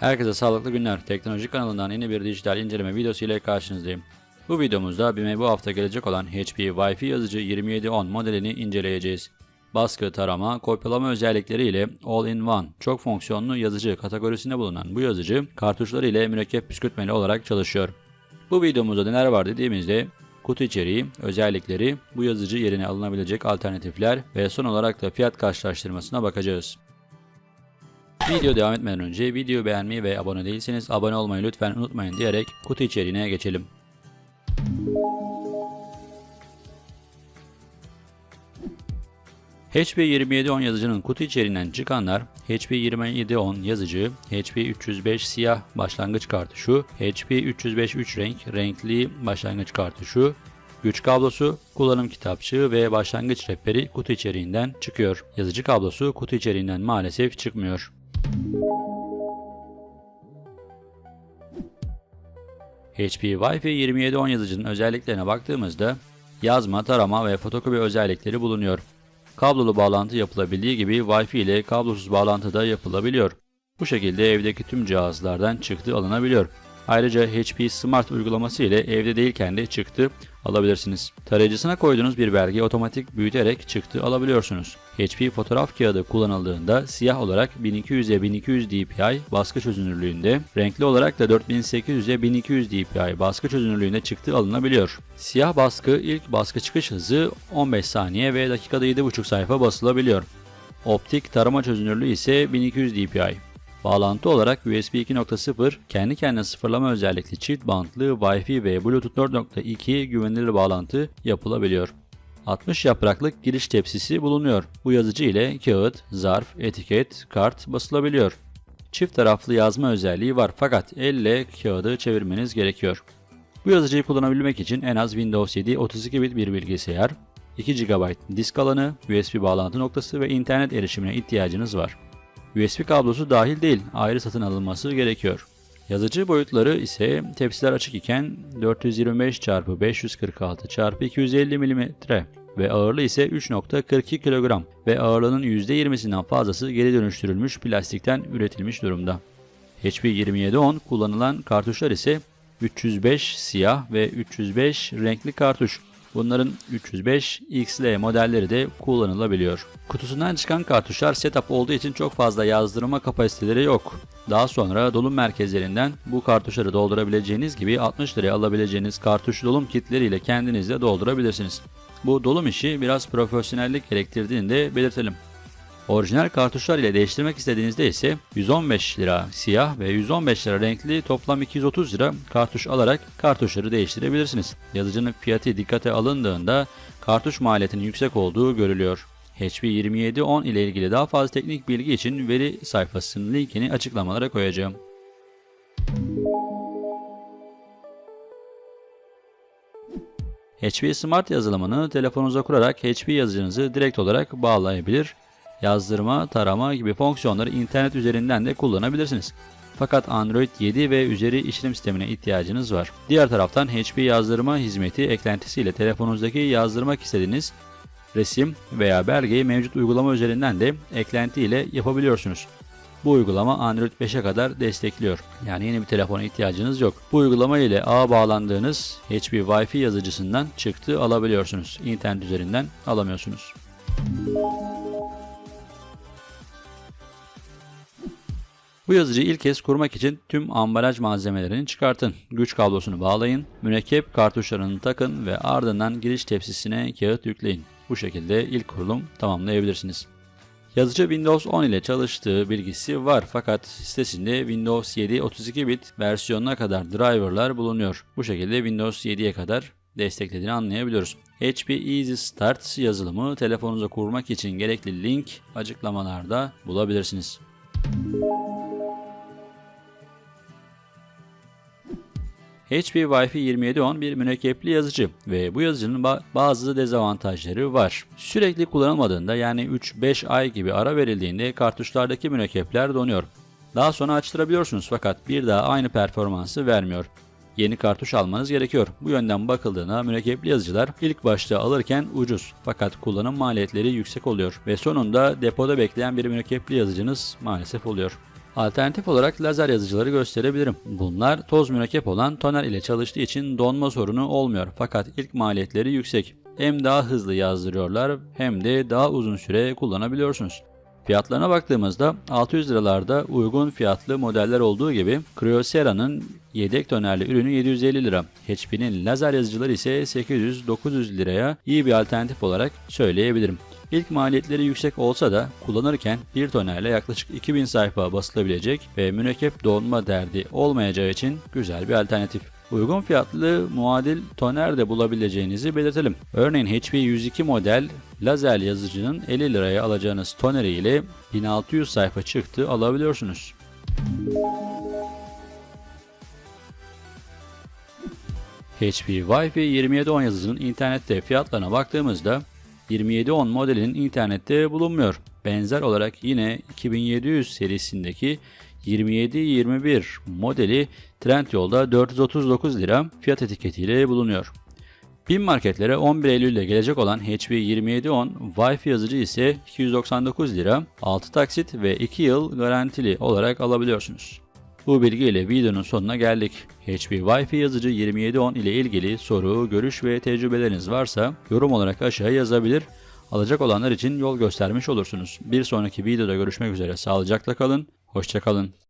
Herkese sağlıklı günler. Teknoloji kanalından yeni bir dijital inceleme videosu ile karşınızdayım. Bu videomuzda BİM'e bu hafta gelecek olan HP Wi-Fi yazıcı 2710 modelini inceleyeceğiz. Baskı, tarama, kopyalama özellikleri ile All-in-One, çok fonksiyonlu yazıcı kategorisinde bulunan bu yazıcı kartuşları ile mürekkep püskürtmeli olarak çalışıyor. Bu videomuzda neler var dediğimizde kutu içeriği, özellikleri, bu yazıcı yerine alınabilecek alternatifler ve son olarak da fiyat karşılaştırmasına bakacağız. Video devam etmeden önce videoyu beğenmeyi ve abone değilseniz abone olmayı lütfen unutmayın diyerek kutu içeriğine geçelim. HP 2710 yazıcının kutu içeriğinden çıkanlar HP 2710 yazıcı, HP 305 siyah başlangıç kartuşu, HP 305 3 renk renkli başlangıç kartuşu, güç kablosu, kullanım kitapçığı ve başlangıç rehberi kutu içeriğinden çıkıyor. Yazıcı kablosu kutu içeriğinden maalesef çıkmıyor. HP Wi-Fi 2710 yazıcının özelliklerine baktığımızda yazma, tarama ve fotokopi özellikleri bulunuyor. Kablolu bağlantı yapılabildiği gibi Wi-Fi ile kablosuz bağlantı da yapılabiliyor. Bu şekilde evdeki tüm cihazlardan çıktı alınabiliyor. Ayrıca HP Smart uygulaması ile evde değilken de çıktı alabilirsiniz. Tarayıcısına koyduğunuz bir belgeyi otomatik büyüterek çıktı alabiliyorsunuz. HP fotoğraf kağıdı kullanıldığında siyah olarak 1200'e 1200 dpi baskı çözünürlüğünde, renkli olarak da 4800'e 1200 dpi baskı çözünürlüğünde çıktı alınabiliyor. Siyah baskı ilk baskı çıkış hızı 15 saniye ve dakikada 7,5 sayfa basılabiliyor. Optik tarama çözünürlüğü ise 1200 dpi. Bağlantı olarak USB 2.0 kendi kendine sıfırlama özellikli çift bantlı Wi-Fi ve Bluetooth 4.2 güvenilir bağlantı yapılabiliyor. 60 yapraklık giriş tepsisi bulunuyor. Bu yazıcı ile kağıt, zarf, etiket, kart basılabiliyor. Çift taraflı yazma özelliği var fakat elle kağıdı çevirmeniz gerekiyor. Bu yazıcıyı kullanabilmek için en az Windows 7 32 bit bir bilgisayar, 2 GB disk alanı, USB bağlantı noktası ve internet erişimine ihtiyacınız var. USB kablosu dahil değil, ayrı satın alınması gerekiyor. Yazıcı boyutları ise tepsiler açık iken 425 x 546 x 250 mm ve ağırlığı ise 3.42 kilogram ve ağırlığının %20'sinden fazlası geri dönüştürülmüş plastikten üretilmiş durumda. HP 2710 kullanılan kartuşlar ise 305 siyah ve 305 renkli kartuş. Bunların 305 XL modelleri de kullanılabiliyor. Kutusundan çıkan kartuşlar setup olduğu için çok fazla yazdırma kapasiteleri yok. Daha sonra dolum merkezlerinden bu kartuşları doldurabileceğiniz gibi 60 liraya alabileceğiniz kartuş dolum kitleriyle kendiniz de doldurabilirsiniz. Bu dolum işi biraz profesyonellik gerektirdiğini de belirtelim. Orijinal kartuşlar ile değiştirmek istediğinizde ise 115 lira siyah ve 115 lira renkli toplam 230 lira kartuş alarak kartuşları değiştirebilirsiniz. Yazıcının fiyatı dikkate alındığında kartuş maliyetinin yüksek olduğu görülüyor. HP 2710 ile ilgili daha fazla teknik bilgi için veri sayfasının linkini açıklamalara koyacağım. HP Smart yazılımını telefonunuza kurarak HP yazıcınızı direkt olarak bağlayabilir yazdırma, tarama gibi fonksiyonları internet üzerinden de kullanabilirsiniz. Fakat Android 7 ve üzeri işlem sistemine ihtiyacınız var. Diğer taraftan HP yazdırma hizmeti eklentisiyle telefonunuzdaki yazdırmak istediğiniz resim veya belgeyi mevcut uygulama üzerinden de eklenti ile yapabiliyorsunuz. Bu uygulama Android 5'e kadar destekliyor. Yani yeni bir telefona ihtiyacınız yok. Bu uygulama ile ağa bağlandığınız HP Wi-Fi yazıcısından çıktı alabiliyorsunuz. İnternet üzerinden alamıyorsunuz. Bu yazıcıyı ilk kez kurmak için tüm ambalaj malzemelerini çıkartın. Güç kablosunu bağlayın, mürekkep kartuşlarını takın ve ardından giriş tepsisine kağıt yükleyin. Bu şekilde ilk kurulum tamamlayabilirsiniz. Yazıcı Windows 10 ile çalıştığı bilgisi var fakat sitesinde Windows 7 32 bit versiyonuna kadar driverlar bulunuyor. Bu şekilde Windows 7'ye kadar desteklediğini anlayabiliyoruz. HP Easy Start yazılımı telefonunuza kurmak için gerekli link açıklamalarda bulabilirsiniz. HP Wi-Fi 2710 bir mürekkepli yazıcı ve bu yazıcının ba- bazı dezavantajları var. Sürekli kullanılmadığında yani 3-5 ay gibi ara verildiğinde kartuşlardaki mürekkepler donuyor. Daha sonra açtırabiliyorsunuz fakat bir daha aynı performansı vermiyor. Yeni kartuş almanız gerekiyor. Bu yönden bakıldığında mürekkepli yazıcılar ilk başta alırken ucuz fakat kullanım maliyetleri yüksek oluyor ve sonunda depoda bekleyen bir mürekkepli yazıcınız maalesef oluyor. Alternatif olarak lazer yazıcıları gösterebilirim. Bunlar toz mürekkep olan toner ile çalıştığı için donma sorunu olmuyor fakat ilk maliyetleri yüksek. Hem daha hızlı yazdırıyorlar hem de daha uzun süre kullanabiliyorsunuz. Fiyatlarına baktığımızda 600 liralarda uygun fiyatlı modeller olduğu gibi Cryosera'nın yedek tonerli ürünü 750 lira. HP'nin lazer yazıcıları ise 800-900 liraya iyi bir alternatif olarak söyleyebilirim. İlk maliyetleri yüksek olsa da kullanırken bir tonerle yaklaşık 2000 sayfa basılabilecek ve mürekkep donma derdi olmayacağı için güzel bir alternatif. Uygun fiyatlı muadil toner de bulabileceğinizi belirtelim. Örneğin HP 102 model lazer yazıcının 50 liraya alacağınız toneri ile 1600 sayfa çıktı alabiliyorsunuz. HP Wi-Fi 2710 yazıcının internette fiyatlarına baktığımızda 2710 modelinin internette bulunmuyor. Benzer olarak yine 2700 serisindeki 2721 modeli Trendyol'da 439 lira fiyat etiketiyle bulunuyor. Bin marketlere 11 Eylül'de gelecek olan HP 2710 Wi-Fi yazıcı ise 299 lira, 6 taksit ve 2 yıl garantili olarak alabiliyorsunuz. Bu bilgiyle videonun sonuna geldik. HP Wi-Fi yazıcı 2710 ile ilgili soru, görüş ve tecrübeleriniz varsa yorum olarak aşağıya yazabilir. Alacak olanlar için yol göstermiş olursunuz. Bir sonraki videoda görüşmek üzere. Sağlıcakla kalın, hoşçakalın.